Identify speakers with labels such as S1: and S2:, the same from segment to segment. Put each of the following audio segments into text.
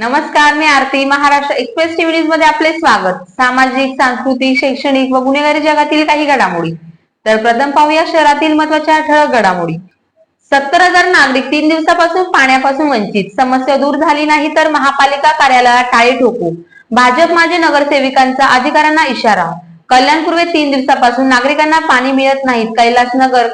S1: नमस्कार मी Aarti. Maharashtra express TV न्यूजमध्ये आपले स्वागत. सामाजिक सांस्कृतिक शैक्षणिक व गुन्हेगारी जगातील काही घडामोडी. तर प्रथम पाहूया शहरातील महत्त्वाच्या ठळक घडामोडी. सत्तर हजार नागरिक तीन दिवसापासून पाण्यापासून वंचित. समस्या दूर झाली नाही तर महापालिका कार्यालयात टाळी ठोकू. भाजप माजी नगरसेविकांचा अधिकाऱ्यांना इशारा. कल्याणपूर्वे तीन दिवसापासून नागरिकांना पाणी मिळत नाहीत. कैलासनगर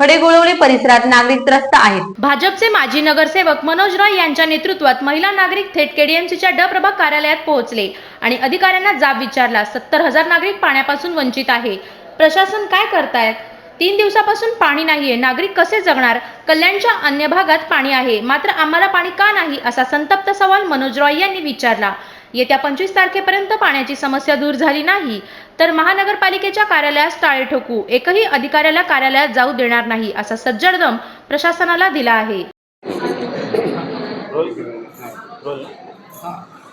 S1: खडेगोळवली परिसरात नागरिक त्रस्त आहेत.
S2: भाजपचे माजी नगरसेवक मनोज रॉय यांच्या नेतृत्वात महिला नागरिक थेट केडीएमसीच्या ड प्रभाग कार्यालयात पोहोचले आणि अधिकाऱ्यांना जाब विचारला सत्तर हजार नागरिक पाण्यापासून वंचित आहे. प्रशासन काय करतायत? तीन दिवसापासून पाणी नाहीये नागरिक कसे जगणार? कल्याणच्या अन्य भागात पाणी आहे मात्र आम्हाला पाणी का नाही? असा संतप्त सवाल मनोज रॉय यांनी विचारला. येत्या पंचवीस तारखेपर्यंत पाण्याची समस्या दूर झाली नाही तर महानगरपालिकेच्या कार्यालयास टाळे ठोकू एकही अधिकाऱ्याला कार्यालयात जाऊ देणार नाही असा सज्जड दम प्रशासनाला दिला आहे.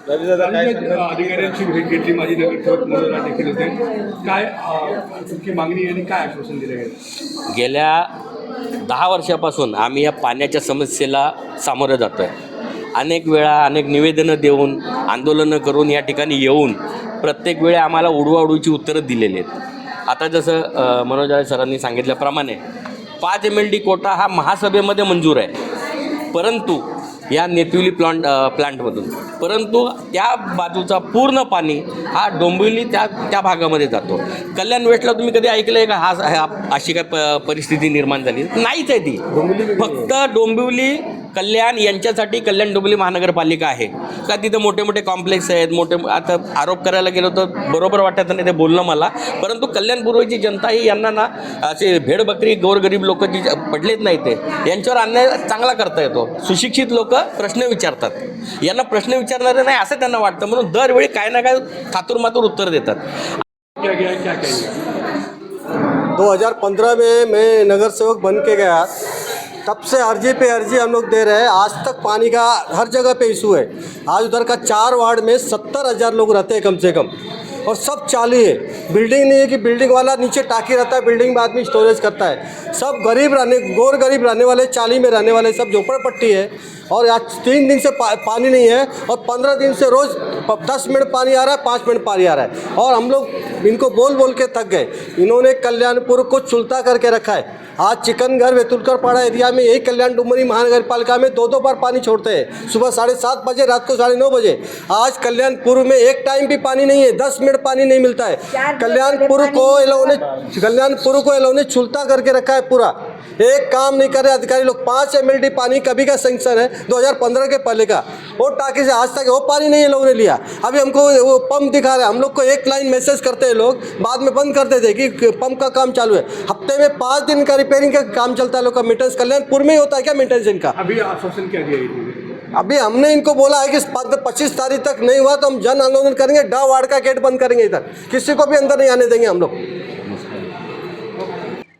S3: अधिकाऱ्यांची भेट घेतली माझी नगरसेवक मनोहर देखील होते. काय तुमची मागणी आणि काय आश्वासन दिलं गेलं?
S4: गेल्या दहा वर्षापासून आम्ही या पाण्याच्या समस्येला सामोरं जातो आहे अनेक वेळा अनेक निवेदनं देऊन आंदोलनं करून या ठिकाणी येऊन प्रत्येक वेळी आम्हाला उडवाउडवीची उत्तरं दिलेली आहेत. आता जसं मनोज सरांनी सांगितल्याप्रमाणे पाच एम एल डी कोटा हा महासभेमध्ये मंजूर आहे. परंतु या नेतिवली प्लांट प्लांटमधून परंतु त्या बाजूचा पूर्ण पाणी हा डोंबिवली त्या त्या भागामध्ये जातो. कल्याण वेस्टला तुम्ही कधी ऐकलं आहे का? हा हा- अशी काय प परिस्थिती निर्माण झाली? नाहीच आहे ती. फक्त डोंबिवली कल्याण यांच्यासाठी कल्याण डोंबिवली महानगरपालिका आहे. का तिथं मोठे मोठे कॉम्प्लेक्स आहेत मोठे आता आरोप करायला गेलो तर बरोबर वाटत नाही ते बोलणं मला. परंतु कल्याणपूर्वीची जनता ही यांना ना असे भेडबकरी गोरगरीब लोक जी पडलेत नाही ते यांच्यावर अन्याय चांगला करता येतो. सुशिक्षित लोक प्रश्न विचारतात. यांना प्रश्न विचारणारे नाही असं त्यांना वाटतं. म्हणून दरवेळी काय ना काय थातूर उत्तर देतात.
S3: क्या क्या क्या कहेंगे
S5: 2015 में मैं नगर सेवक बन के गया. तब से अर्जी पे अर्जी हम लोग दे रहे हैं? आज तक पानी का हर जगह पे इशू है। आज उधर का चार वार्ड में सत्तर हज़ार लोग रहते हैं कम से कम। और सब चाली है। बिल्डिंग नहीं है कि बिल्डिंग वाला नीचे टाकी रहता है बिल्डिंग में आदमी स्टोरेज करता है। सब गरीब रहने गोर गरीब रहने वाले चाली में रहने वाले सब झोपड़पट्टी है। और आज तीन दिन से पा, पानी नहीं है और पंद्रह दिन से रोज़ दस मिनट पानी आ रहा है पाँच मिनट पानी आ रहा है। और हम लोग इनको बोल बोल के थक गए। इन्होंने कल्याणपुर को चुलता करके रखा है। आज चिकनघर बेतुलकर पाड़ा एरिया में यही कल्याण डुमरी महानगर पालिका में दो दो बार पानी छोड़ते हैं। सुबह साढ़े सात बजे रात को साढ़े नौ बजे। आज कल्याणपुर में एक टाइम भी पानी नहीं है दस मिनट पानी नहीं मिलता है। कल्याणपुर को ये लोगों ने कल्याणपुर को ये लोगों ने चुलता करके रखा है पूरा। एक काम नहीं कर रहे अधिकारी लोग पाँच एम पानी कभी का सेंक्शन है 2015 के पहले का। वो टाकी से आज तक वो पानी नहीं ये लोगों ने लिया। अभी हमको वो पंप दिखा रहे हैं हम लोग को एक लाइन मैसेज करते हैं लोग बाद में बंद कर देते हैं कि पंप का काम चालू है। हफ़्ते में पाँच दिन का रिपेयरिंग का काम चलता है लोग का मेंटेनेंस कल्याणपुर में ही होता है क्या मेंटेनेंस इनका?
S3: अभी आश्वासन क्या दिया
S5: अभी हमने इनको बोला है कि पच्चीस तारीख तक नहीं हुआ तो हम जन आंदोलन करेंगे डा वार्ड का गेट बंद करेंगे इधर। किसी को भी अंदर नहीं आने देंगे हम लोग।